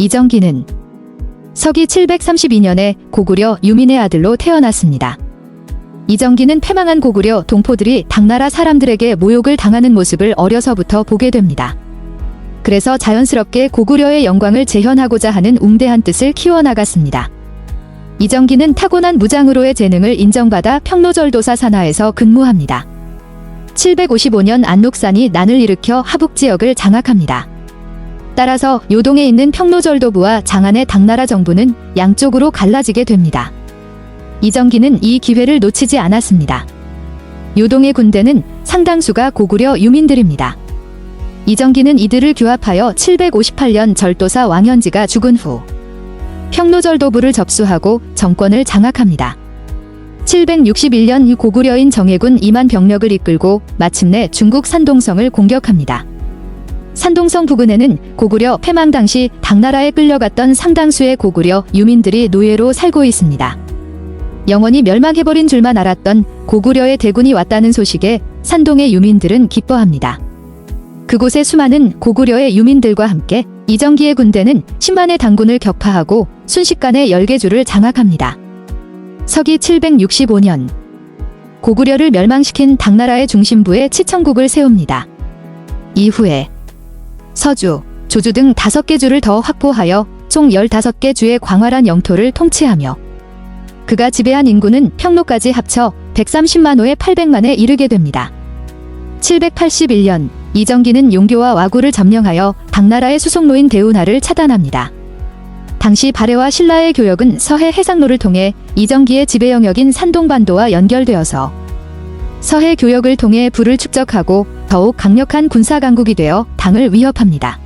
이정기는 서기 732년에 고구려 유민의 아들로 태어났습니다. 이정기는 패망한 고구려 동포들이 당나라 사람들에게 모욕을 당하는 모습을 어려서부터 보게 됩니다. 그래서 자연스럽게 고구려의 영광을 재현하고자 하는 웅대한 뜻을 키워나갔습니다. 이정기는 타고난 무장으로의 재능을 인정받아 평로절도사 산하에서 근무합니다. 755년 안록산이 난을 일으켜 하북 지역을 장악합니다. 따라서 요동에 있는 평로절도부와 장안의 당나라 정부는 양쪽으로 갈라지게 됩니다. 이정기는 이 기회를 놓치지 않았습니다. 요동의 군대는 상당수가 고구려 유민들입니다. 이정기는 이들을 규합하여 758년 절도사 왕현지가 죽은 후 평로절도부를 접수하고 정권을 장악합니다. 761년 이 고구려인 정예군 2만 병력을 이끌고 마침내 중국 산동성을 공격합니다. 산동성 부근에는 고구려 패망 당시 당나라에 끌려갔던 상당수의 고구려 유민들이 노예로 살고 있습니다. 영원히 멸망해버린 줄만 알았던 고구려의 대군이 왔다는 소식에 산동의 유민들은 기뻐합니다. 그곳에 수많은 고구려의 유민들과 함께 이정기의 군대는 10만의 당군을 격파하고 순식간에 열개주를 장악합니다. 서기 765년 고구려를 멸망시킨 당나라의 중심부에 치천국을 세웁니다. 이후에 서주, 조주 등 5개 주를 더 확보하여 총 15개 주의 광활한 영토를 통치하며 그가 지배한 인구는 평로까지 합쳐 130만 호에 800만에 이르게 됩니다. 781년 이정기는 용교와 와구를 점령하여 당나라의 수송로인 대운하를 차단합니다. 당시 발해와 신라의 교역은 서해 해상로를 통해 이정기의 지배 영역인 산동반도와 연결되어서 서해 교역을 통해 불을 축적하고 더욱 강력한 군사 강국이 되어 당을 위협합니다.